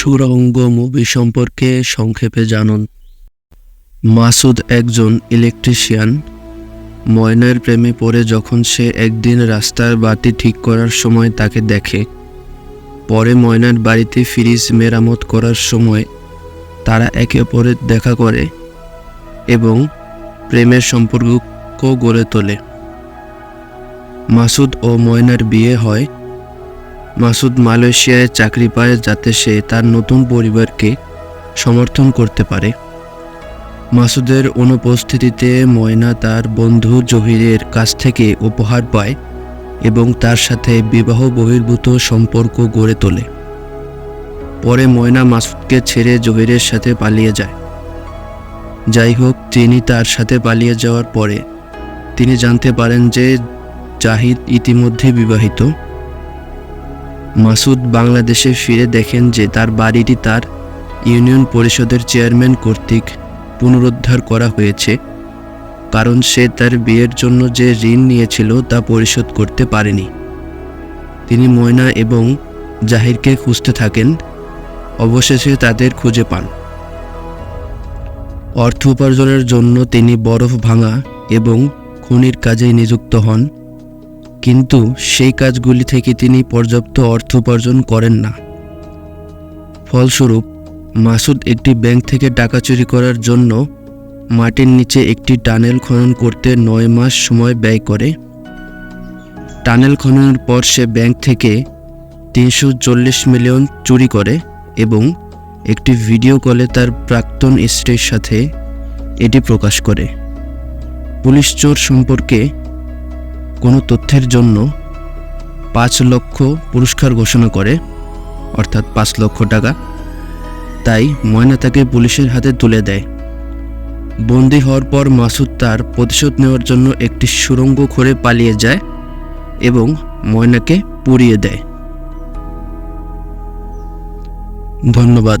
সুরঙ্গ মুভি সম্পর্কে সংক্ষেপে জানুন। মাসুদ একজন ইলেকট্রিশিয়ান। ময়নার প্রেমে পড়ে যখন সে একদিন রাস্তার বাতি ঠিক করার সময় তাকে দেখে। পরে ময়নার বাড়িতে ফ্রিজ মেরামত করার সময় তারা একে অপরের দেখা করে এবং প্রেমের সম্পর্ক গড়ে তোলে। মাসুদ ও ময়নার বিয়ে হয় মাসুদ মালয়েশিয়ায় চাকরি পায় যাতে সে তার নতুন পরিবারকে সমর্থন করতে পারে। মাসুদের অনুপস্থিতিতে ময়না তার বন্ধু জহিরের কাছ থেকে উপহার পায় এবং তার সাথে বিবাহ বহির্ভূত সম্পর্ক গড়ে তোলে। পরে ময়না মাসুদকে ছেড়ে জহিরের সাথে পালিয়ে যায়। যাই হোক, তিনি তার সাথে পালিয়ে যাওয়ার পরে তিনি জানতে পারেন যে জাহিদ ইতিমধ্যে বিবাহিত। মাসুদ বাংলাদেশে ফিরে দেখেন যে তার বাড়িটি তার ইউনিয়ন পরিষদের চেয়ারম্যান কর্তৃক পুনরুদ্ধার করা হয়েছে, কারণ সে তার বিয়ের জন্য যে ঋণ নিয়েছিল তা পরিশোধ করতে পারেনি। তিনি ময়না এবং জাহিরকে খুঁজতে থাকেন, অবশেষে তাদের খুঁজে পান। অর্থ উপার্জনের জন্য তিনি বরফ ভাঙা এবং খনির কাজে নিযুক্ত হন। কিন্তু সেই কাজগুলি থেকে তিনি পর্যাপ্ত অর্থ উপার্জন করেন না। ফলস্বরূপ, মাসুদ একটি ব্যাংক থেকে টাকা চুরি করার জন্য মাটির নিচে একটি টানেল খনন করতে নয় মাস সময় ব্যয় করে। টানেল খননের পর সে ব্যাংক থেকে তিনশো চল্লিশ মিলিয়ন চুরি করে এবং একটি ভিডিও কলে তার প্রাক্তন স্ত্রীর সাথে এটি প্রকাশ করে। পুলিশ চোর সম্পর্কে কোনো তথ্যের জন্য পাঁচ লক্ষ পুরস্কার ঘোষণা করে, অর্থাৎ পাঁচ লক্ষ টাকা। তাই ময়না তাকে পুলিশের হাতে তুলে দেয়। বন্দি হওয়ার পর মাসুদ তার প্রতিশোধ নেওয়ার জন্য একটি সুড়ঙ্গ করে পালিয়ে যায় এবং ময়নাকে পুড়িয়ে দেয়। ধন্যবাদ।